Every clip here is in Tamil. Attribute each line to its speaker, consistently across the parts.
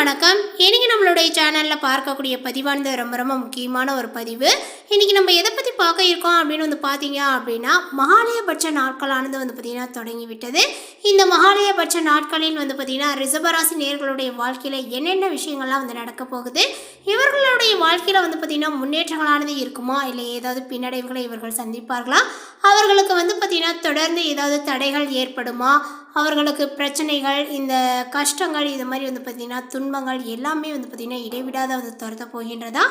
Speaker 1: வணக்கம். இன்னைக்கு நம்மளுடைய சேனலில் பார்க்கக்கூடிய பதிவானது ரொம்ப ரொம்ப முக்கியமான ஒரு பதிவு. இன்னைக்கு நம்ம எதை பற்றி பார்க்க இருக்கோம் அப்படின்னு வந்து பார்த்தீங்க அப்படின்னா மகாலயபட்ச நாட்களானது வந்து பார்த்திங்கன்னா தொடங்கிவிட்டது. இந்த மகாலயபட்ச நாட்களில் வந்து பார்த்திங்கன்னா ரிசபராசி நேர்களுடைய வாழ்க்கையில் என்னென்ன விஷயங்கள்லாம் வந்து நடக்க போகுது? இவர்களுடைய வாழ்க்கையில் வந்து பார்த்திங்கன்னா முன்னேற்றங்களானது இருக்குமா? இல்லை ஏதாவது பின்னடைவுகளை இவர்கள் சந்திப்பார்களா? அவர்களுக்கு வந்து பார்த்திங்கன்னா தொடர்ந்து ஏதாவது தடைகள் ஏற்படுமா? அவர்களுக்கு பிரச்சனைகள் இந்த கஷ்டங்கள் இது மாதிரி வந்து பார்த்திங்கன்னா துன்பங்கள் எல்லாமே வந்து பார்த்திங்கன்னா இடைவிடாத வந்து துரத்த போகின்றதா?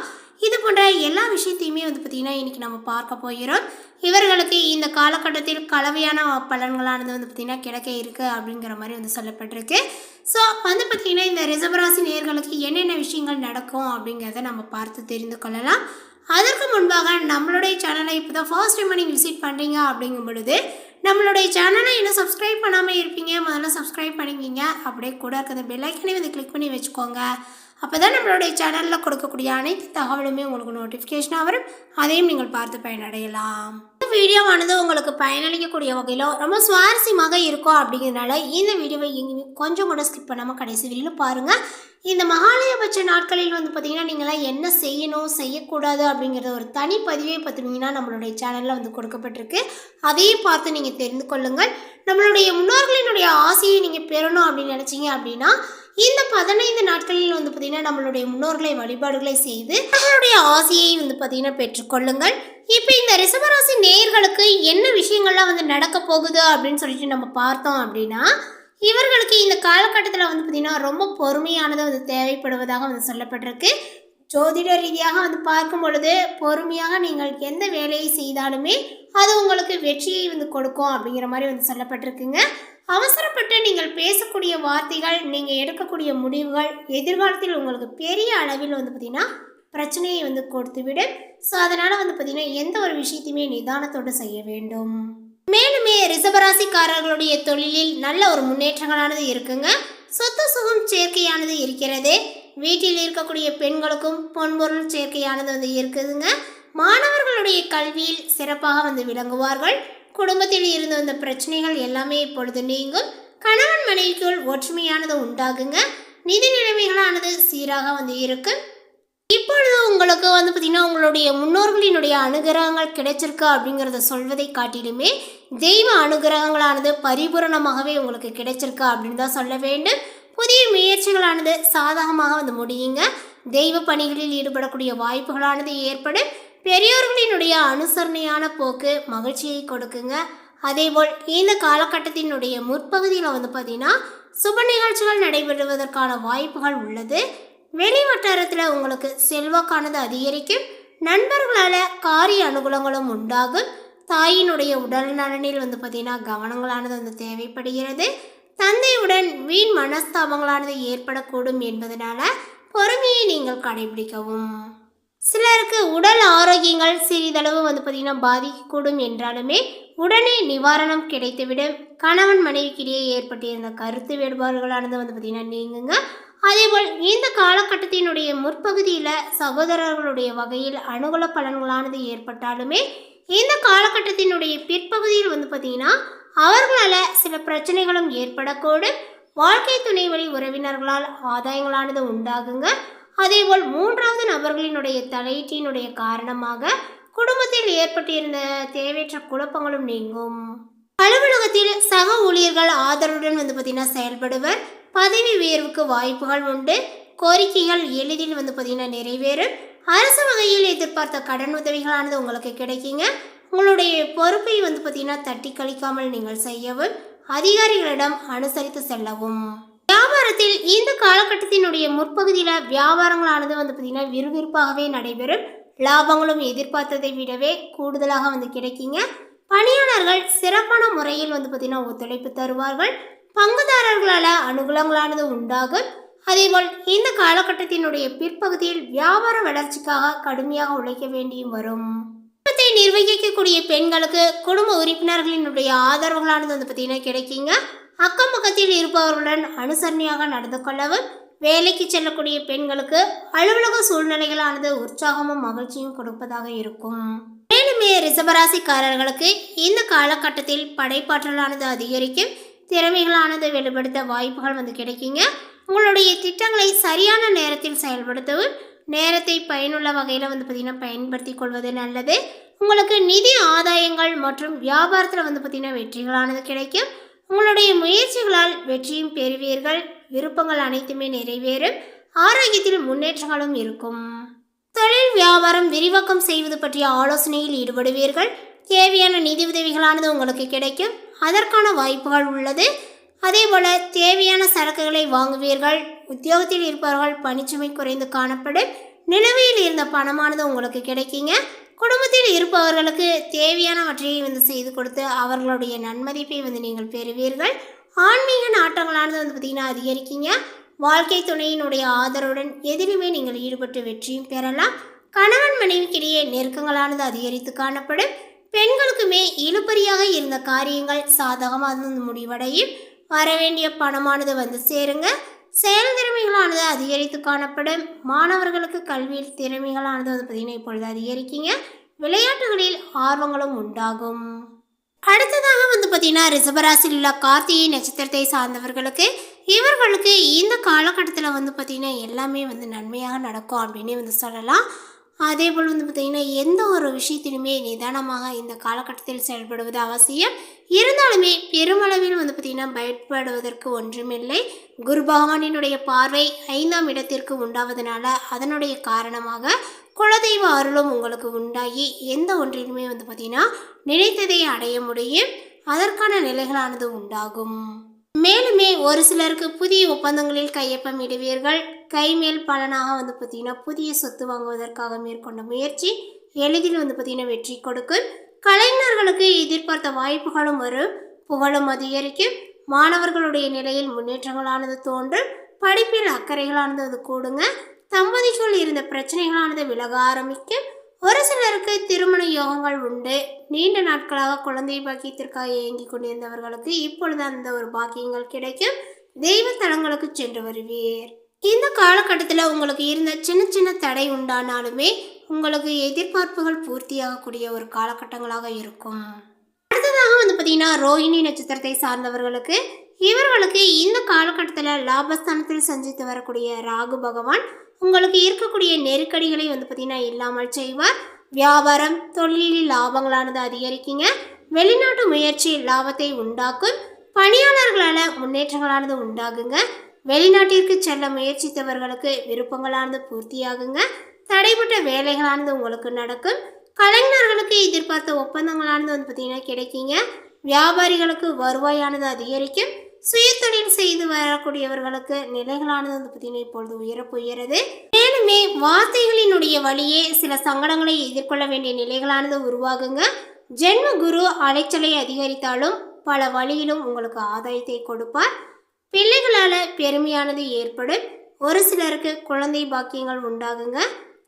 Speaker 1: இது போன்ற எல்லா விஷயத்தையுமே வந்து பார்த்திங்கன்னா இன்றைக்கி நம்ம பார்க்க போகிறோம். இவர்களுக்கு இந்த காலகட்டத்தில் கலவையான பலன்களானது வந்து பார்த்திங்கன்னா கிடைக்க இருக்குது அப்படிங்கிற மாதிரி வந்து சொல்லப்பட்டிருக்கு. ஸோ வந்து பார்த்திங்கன்னா இந்த ரிசர்வராசி நேர்களுக்கு என்னென்ன விஷயங்கள் நடக்கும் அப்படிங்கிறத நம்ம பார்த்து தெரிந்து கொள்ளலாம். அதற்கு முன்பாக நம்மளுடைய சேனலை இப்போ தான் ஃபர்ஸ்ட் டைம் நீங்கள் விசிட் பண்ணுறீங்க அப்படிங்கும் பொழுது நம்மளுடைய சேனலை இன்னும் சப்ஸ்கிரைப் பண்ணாமல் இருப்பீங்க. முதல்ல சப்ஸ்கிரைப் பண்ணிக்கிங்க. அப்படியே கூட இருக்கிற பெல்லைக்கனே வந்து கிளிக் பண்ணி வச்சுக்கோங்க. அப்போ தான் நம்மளுடைய சேனலில் கொடுக்கக்கூடிய அனைத்து தகவலுமே உங்களுக்கு நோட்டிஃபிகேஷனாக வரும். அதையும் நீங்கள் பார்த்து பயனடையலாம். இந்த வீடியோவானது உங்களுக்கு பயனளிக்கக்கூடிய வகையில் ரொம்ப சுவாரஸ்யமாக இருக்கும் அப்படிங்கிறதுனால இந்த வீடியோவை எங்கேயுமே கொஞ்சம் கூட ஸ்கிப் பண்ணாமல் கடைசி வரையிலும் பாருங்கள் இந்த மகாலயபட்ச நாட்களில் வந்து பார்த்திங்கன்னா நீங்களாம் என்ன செய்யணும் செய்யக்கூடாது அப்படிங்கிறத ஒரு தனி பதிவே பார்த்துட்டிங்கன்னா நம்மளுடைய சேனலில் வந்து கொடுக்கப்பட்டிருக்கு. அதையும் பார்த்து நீங்கள் தெரிந்து கொள்ளுங்கள். நம்மளுடைய முன்னோர்களினுடைய ஆசையை நீங்கள் பெறணும் அப்படின்னு நினச்சிங்க அப்படின்னா இந்த பதினைந்து நாட்களில் வந்து பார்த்தீங்கன்னா நம்மளுடைய முன்னோர்களை வழிபாடுகளை செய்து நம்மளுடைய ஆசையை வந்து பார்த்தீங்கன்னா பெற்றுக்கொள்ளுங்கள் இப்போ இந்த ரிசவராசி நேயர்களுக்கு என்ன விஷயங்கள்லாம் வந்து நடக்க போகுது அப்படின்னு சொல்லிட்டு நம்ம பார்த்தோம் அப்படின்னா இவர்களுக்கு இந்த காலகட்டத்தில் வந்து பார்த்திங்கன்னா ரொம்ப பொறுமையானது வந்து தேவைப்படுவதாக வந்து சொல்லப்பட்டிருக்கு. ஜோதிட ரீதியாக வந்து பார்க்கும் பொழுது பொறுமையாக நீங்கள் எந்த வேலையை செய்தாலுமே அது உங்களுக்கு வெற்றியை வந்து கொடுக்கும் அப்படிங்கிற மாதிரி வந்து சொல்லப்பட்டிருக்குங்க. அவசரப்பட்டு நீங்கள் பேசக்கூடிய வார்த்தைகள் நீங்கள் எடுக்கக்கூடிய முடிவுகள் எதிர்காலத்தில் உங்களுக்கு பெரிய அளவில் வந்து பார்த்திங்கன்னா பிரச்சனையை வந்து கொடுத்துவிடும். ஸோ அதனால் வந்து பார்த்திங்கன்னா எந்த ஒரு விஷயத்தையுமே நிதானத்தோடு செய்ய வேண்டும். மேலுமே ரிசபராசிக்காரர்களுடைய தொழிலில் நல்ல ஒரு முன்னேற்றங்களானது இருக்குங்க. சொத்து சுகம் சேர்க்கையானது இருக்கிறது. வீட்டில் இருக்கக்கூடிய பெண்களுக்கும் பொன்பொருள் சேர்க்கையானது வந்து இருக்குதுங்க. மாணவர்களுடைய கல்வியில் சிறப்பாக வந்து விளங்குவார்கள். குடும்பத்தில் இருந்து வந்த பிரச்சனைகள் எல்லாமே இப்பொழுது நீங்கும். கணவன் மனைவிக்குள் ஒற்றுமையானது உண்டாகுங்க. நிதி நிலைமைகளானது சீராக வந்து இருக்கும் இப்பொழுது உங்களுக்கு வந்து பார்த்திங்கன்னா உங்களுடைய முன்னோர்களினுடைய அனுகிரகங்கள் கிடைச்சிருக்கு அப்படிங்கிறத சொல்வதை காட்டிலுமே தெய்வ அனுகிரகங்களானது பரிபூரணமாகவே உங்களுக்கு கிடைச்சிருக்கு அப்படின்னு தான் சொல்ல வேண்டும். புதிய முயற்சிகளானது சாதகமாக வந்து முடியுங்க. தெய்வ பணிகளில் ஈடுபடக்கூடிய வாய்ப்புகளானது ஏற்படும். பெரியோர்களினுடைய அனுசரணையான போக்கு மகிழ்ச்சியை கொடுக்குங்க. அதேபோல் இந்த காலகட்டத்தினுடைய முற்பகுதியில் வந்து பார்த்திங்கன்னா சுப நிகழ்ச்சிகள் நடைபெறுவதற்கான வாய்ப்புகள் உள்ளது. வெளி வட்டாரத்தில் உங்களுக்கு செல்வாக்கானது அதிகரிக்கும். நண்பர்களால் காரிய அனுகூலங்களும் உண்டாகும். தாயினுடைய உடல் நலனில் வந்து பார்த்திங்கன்னா கவனங்களானது வந்து தேவைப்படுகிறது. தந்தையுடன் வீண் மனஸ்தாபங்களானது ஏற்படக்கூடும் என்பதனால பொறுமையை நீங்கள் கடைபிடிக்கவும். சிலருக்கு உடல் ஆரோக்கியங்கள் சிறிதளவு வந்து பார்த்திங்கன்னா பாதிக்கக்கூடும் என்றாலுமே உடனே நிவாரணம் கிடைத்துவிடும். கணவன் மனைவிக்கிடையே ஏற்பட்டிருந்த கருத்து வேறுபாடுகளானது வந்து பார்த்திங்கன்னா நீங்குங்க. அதேபோல் இந்த காலகட்டத்தினுடைய முற்பகுதியில் சகோதரர்களுடைய வகையில் அனுகூல பலன்களானது ஏற்பட்டாலுமே இந்த காலகட்டத்தினுடைய பிற்பகுதியில் வந்து பார்த்திங்கன்னா அவர்களால் சில பிரச்சனைகளும் ஏற்படக்கூடும். வாழ்க்கை துணை வழி உறவினர்களால் ஆதாயங்களானது உண்டாகுங்க. அதேபோல் மூன்றாவது நபர்களினுடைய தலையீட்டினுடைய காரணமாக குடும்பத்தில் ஏற்பட்டிருந்த தேவையற்ற குழப்பங்களும் நீங்கும். அலுவலகத்தில் சக ஊழியர்கள் ஆதரவுடன் வந்து பார்த்திங்கன்னா செயல்படுவர். பதவி உயர்வுக்கு வாய்ப்புகள் உண்டு. கோரிக்கைகள் எளிதில் வந்து பார்த்தீங்கன்னா நிறைவேறும். அரசு வகையில் எதிர்பார்த்த கடன் உதவிகளானது உங்களுக்கு கிடைக்குங்க. உங்களுடைய பொறுப்பை வந்து பார்த்திங்கன்னா தட்டி கழிக்காமல் நீங்கள் செய்யவும் அதிகாரிகளிடம் அனுசரித்து செல்லவும். வியாபாரத்தில் இந்த காலகட்டத்தினுடைய முற்பகுதியில் வியாபாரங்களானது வந்து பார்த்திங்கன்னா விறுவிறுப்பாகவே நடைபெறும். லாபங்களும் எதிர்பார்த்ததை விடவே கூடுதலாக வந்து கிடைக்குங்க. பணியாளர்கள் சிறப்பான முறையில் வந்து பார்த்திங்கன்னா ஒத்துழைப்பு தருவார்கள். பங்குதாரர்களால் அனுகூலங்களானது உண்டாகும். அதேபோல் இந்த காலகட்டத்தினுடைய பிற்பகுதியில் வியாபார வளர்ச்சிக்காக கடுமையாக உழைக்க வேண்டியும் வரும். குடும்பத்தை நிர்வகிக்கக்கூடிய பெண்களுக்கு குடும்ப உறுப்பினர்களினுடைய ஆதரவுகளானது வந்து பார்த்திங்கன்னா கிடைக்குங்க. அக்கம் பக்கத்தில் இருப்பவர்களுடன் அனுசரணையாக நடந்து கொள்ளவும் வேலைக்கு செல்லக்கூடிய பெண்களுக்கு அலுவலக சூழ்நிலைகளானது உற்சாகமும் மகிழ்ச்சியும் கொடுப்பதாக இருக்கும். மேலுமே ரிசபராசிக்காரர்களுக்கு இந்த காலகட்டத்தில் படைப்பாற்றலானது அதிகரிக்கும் திறமைகளானது வெளிப்படுத்த வாய்ப்புகள் வந்து கிடைக்குங்க. உங்களுடைய திட்டங்களை சரியான நேரத்தில் செயல்படுத்தவும் நேரத்தை பயனுள்ள வகையில் வந்து பார்த்திங்கன்னா பயன்படுத்தி கொள்வது நல்லது. உங்களுக்கு நிதி ஆதாயங்கள் மற்றும் வியாபாரத்தில் வந்து பார்த்திங்கன்னா வெற்றிகளானது கிடைக்கும். உங்களுடைய முயற்சிகளால் வெற்றியும் பெறுவீர்கள். விருப்பங்கள் அனைத்துமே நிறைவேறும். ஆரோக்கியத்தில் முன்னேற்றங்களும் இருக்கும். தொழில் வியாபாரம் விரிவாக்கம் செய்வது பற்றிய ஆலோசனையில் ஈடுபடுவீர்கள். தேவையான நிதி உதவிகளானது உங்களுக்கு கிடைக்கும். அதற்கான வாய்ப்புகள் உள்ளது. அதேபோல தேவையான சரக்குகளை வாங்குவீர்கள். உத்தியோகத்தில் இருப்பவர்கள் பணிச்சுமை குறைந்து காணப்படும். நிலுவையில் இருந்த பணமானது உங்களுக்கு கிடைக்குங்க. குடும்பத்தில் இருப்பவர்களுக்கு தேவையானவற்றை வந்து செய்து கொடுத்து அவர்களுடைய நன்மதிப்பை வந்து நீங்கள் பெறுவீர்கள். ஆன்மீக நாட்டங்களானது வந்து பார்த்திங்கன்னா அதிகரிக்கீங்க. வாழ்க்கை துணையினுடைய ஆதரவுடன் எதிலுமே நீங்கள் ஈடுபட்டு வெற்றியும் பெறலாம். கணவன் மனைவிக்கிடையே நெருக்கங்களானது அதிகரித்து காணப்படும். பெண்களுக்குமே இழுபறியாக இருந்த காரியங்கள் சாதகமாக வந்து முடிவடையும். வரவேண்டிய பணமானது வந்து சேருங்க. செயல் திறமைகளானது அதிகரித்து காணப்படும். மாணவர்களுக்கு கல்வியில் திறமைகளானது வந்து பார்த்திங்கன்னா இப்பொழுது அதிகரிக்கீங்க. விளையாட்டுகளில் ஆர்வங்களும் உண்டாகும். அடுத்ததாக வந்து பார்த்தீங்கன்னா ரிசபராசியில் உள்ள கார்த்திகை நட்சத்திரத்தை சார்ந்தவர்களுக்கு இவர்களுக்கு இந்த காலகட்டத்தில் வந்து பார்த்திங்கன்னா எல்லாமே வந்து நன்மையாக நடக்கும் அப்படின்னே வந்து சொல்லலாம். அதே போல் வந்து பார்த்திங்கன்னா எந்த ஒரு விஷயத்திலுமே நிதானமாக இந்த காலகட்டத்தில் செயல்படுவது அவசியம். இருந்தாலுமே பெருமளவில் வந்து பார்த்திங்கன்னா பயப்படுவதற்கு ஒன்றுமில்லை. குரு பகவானினுடைய பார்வை ஐந்தாம் இடத்திற்கு உண்டாவதனால அதனுடைய காரணமாக குலதெய்வ அருளும் உங்களுக்கு உண்டாகி எந்த ஒன்றிலுமே வந்து பார்த்திங்கன்னா நினைத்ததை அடைய முடியும். அதற்கான நிலைகளானது உண்டாகும். மேலுமே ஒரு சிலருக்கு புதிய ஒப்பந்தங்களில் கையொப்பம் இடுவீர்கள் கைமேல் பலனாக வந்து பார்த்திங்கன்னா புதிய சொத்து வாங்குவதற்காக மேற்கொண்ட முயற்சி எளிதில் வந்து பார்த்திங்கன்னா வெற்றி கொடுக்கும் கலைஞர்களுக்கு எதிர்பார்த்த வாய்ப்புகளும் வரும் புகழும் அதிகரிக்கும். மாணவர்களுடைய நிலையில் முன்னேற்றங்களானது தோன்றும் படிப்பில் அக்கறைகளானது அது கூடுங்க. தம்பதிக்குள் இருந்த பிரச்சனைகளானது விலக ஆரம்பிக்கும். ஒரு சிலருக்கு திருமண யோகங்கள் உண்டு. நீண்ட நாட்களாக குழந்தை பாக்கியத்திற்காக இயங்கிக் கொண்டிருந்தவர்களுக்கு இப்பொழுது அந்த ஒரு பாக்கியங்கள் கிடைக்கும். தெய்வ தலங்களுக்கு சென்று வருவீர். இந்த காலகட்டத்தில் உங்களுக்கு இருந்த சின்ன சின்ன தடை உண்டானாலுமே உங்களுக்கு எதிர்பார்ப்புகள் பூர்த்தியாகக்கூடிய ஒரு காலகட்டங்களாக இருக்கும். அடுத்ததாக வந்து பார்த்தீங்கன்னா ரோஹிணி நட்சத்திரத்தை சார்ந்தவர்களுக்கு இவர்களுக்கு இந்த காலகட்டத்தில் லாபஸ்தானத்தில் சஞ்சித்து வரக்கூடிய ராகு பகவான் உங்களுக்கு இருக்கக்கூடிய நெருக்கடிகளை வந்து பார்த்தீங்கன்னா இல்லாமல் செய்வார். வியாபாரம் தொழிலில் லாபங்களானது அதிகரிக்குங்க. வெளிநாட்டு முயற்சி லாபத்தை உண்டாக்கும். பணியாளர்களால் முன்னேற்றங்களானது உண்டாகுங்க. வெளிநாட்டிற்கு செல்ல முயற்சித்தவர்களுக்கு விருப்பங்களானது பூர்த்தியாகுங்க. தடைப்பட்ட வேலைகளானது உங்களுக்கு நடக்கும். கலைஞர்களுக்கு எதிர்பார்த்த ஒப்பந்தங்களானது வந்து பார்த்தீங்கன்னா கிடைக்குங்க. வியாபாரிகளுக்கு வருவாயானது அதிகரிக்கும். சுயதொழில் செய்து வரக்கூடியவர்களுக்கு நிலைகளானது வந்து பார்த்தீங்கன்னா இப்பொழுது உயரப்பு போகிறது. மேலுமே வார்த்தைகளினுடைய வழியே சில சங்கடங்களை எதிர்கொள்ள வேண்டிய நிலைகளானது உருவாகுங்க. ஜென்ம குரு அலைச்சலை அதிகரித்தாலும் பல வழியிலும் உங்களுக்கு ஆதாயத்தை கொடுப்பார். பிள்ளைகளால் பெருமையானது ஏற்படும். ஒரு சிலருக்கு குழந்தை பாக்கியங்கள் உண்டாகுங்க.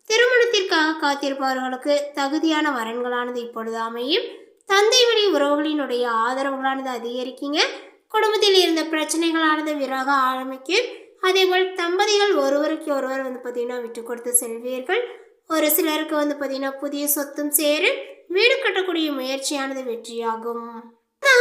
Speaker 1: திருமணத்திற்காக காத்திருப்பவர்களுக்கு தகுதியான வரன்களானது இப்பொழுது அமையும். தந்தை வழி உறவுகளினுடைய ஆதரவுகளானது அதிகரிக்குங்க. குடும்பத்தில் இருந்த பிரச்சனைகளானது விலக ஆரம்பிக்கும். அதேபோல் தம்பதிகள் ஒருவருக்கு ஒருவர் வந்து பார்த்திங்கன்னா விட்டு கொடுத்து செல்வீர்கள். ஒரு சிலருக்கு வந்து பார்த்திங்கன்னா புதிய சொத்தும் சேரும். வீடு கட்டக்கூடிய முயற்சியானது வெற்றியாகும்.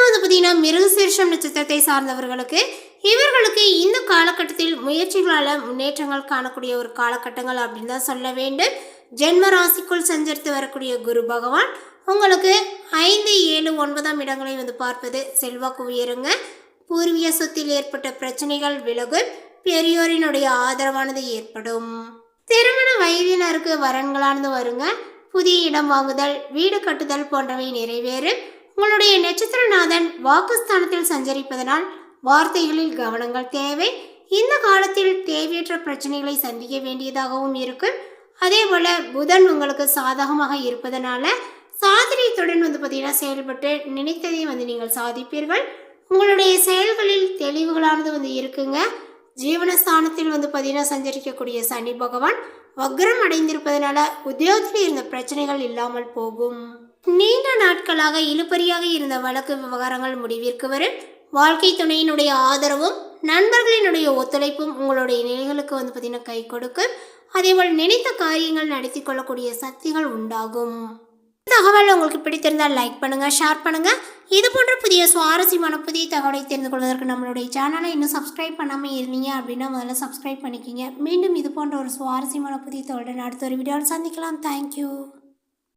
Speaker 1: வந்து பார்த்தீங்கன்னா மிருகசீர்ஷம் நட்சத்திரத்தை சார்ந்தவர்களுக்கு இவர்களுக்கு இந்த காலகட்டத்தில் முயற்சிகளால் முன்னேற்றங்கள் காணக்கூடிய ஒரு காலகட்டங்கள் அப்படின்னு தான் சொல்ல வேண்டும். ஜென்ம ராசிக்குள் சஞ்சரித்து வரக்கூடிய குரு பகவான் உங்களுக்கு ஐந்து ஏழு ஒன்பதாம் இடங்களை வந்து பார்ப்பது செல்வாக்கு உயருங்க. பூர்வீக சொத்தில் ஏற்பட்ட பிரச்சனைகள் விலகும். பெரியோரினுடைய ஆதரவானது ஏற்படும். திருமண வயதினருக்கு வரன்களானது வருங்க. புதிய இடம் வாங்குதல் வீடு கட்டுதல் போன்றவை நிறைவேறும். உங்களுடைய நட்சத்திரநாதன் வாக்குஸ்தானத்தில் சஞ்சரிப்பதனால் வார்த்தைகளில் கவனங்கள் தேவை. இந்த காலத்தில் தேவையற்ற பிரச்சனைகளை சந்திக்க வேண்டியதாகவும் இருக்கும். அதே போல புதன் உங்களுக்கு சாதகமாக இருப்பதனால சாதனையத்துடன் வந்து பார்த்தீங்கன்னா செயல்பட்டு நினைத்ததை வந்து நீங்கள் சாதிப்பீர்கள். உங்களுடைய செயல்களில் தெளிவுகளானது வந்து இருக்குங்க. ஜீவனஸ்தானத்தில் வந்து பார்த்தீங்கன்னா சஞ்சரிக்கக்கூடிய சனி பகவான் வக்ரம் அடைந்திருப்பதனால உத்தியோகத்தில் இருந்த பிரச்சனைகள் இல்லாமல் போகும். நீண்ட நாட்களாக இழுபறியாக இருந்த வழக்கு விவகாரங்கள் முடிவிற்கு வரும். வாழ்க்கை துணையினுடைய ஆதரவும் நண்பர்களினுடைய ஒத்துழைப்பும் உங்களுடைய நிலைகளுக்கு வந்து பார்த்திங்கன்னா கை கொடுக்கும். அதேபோல் நினைத்த காரியங்கள் நடத்தி கொள்ளக்கூடிய சக்திகள் உண்டாகும். இந்த தகவல் உங்களுக்கு பிடித்திருந்தால் லைக் பண்ணுங்கள் ஷேர் பண்ணுங்கள் இது போன்ற புதிய சுவாரஸ்யமான புதிய தகவலை தெரிந்து கொள்வதற்கு நம்மளுடைய சேனலை இன்னும் சப்ஸ்கிரைப் பண்ணாமல் இருந்தீங்க அப்படின்னா முதல்ல சப்ஸ்கிரைப் பண்ணிக்கிங்க. மீண்டும் இது போன்ற ஒரு சுவாரஸ்யமான புதிய தகவலுடன் அடுத்த ஒரு வீடியோவில் சந்திக்கலாம். தேங்க்யூ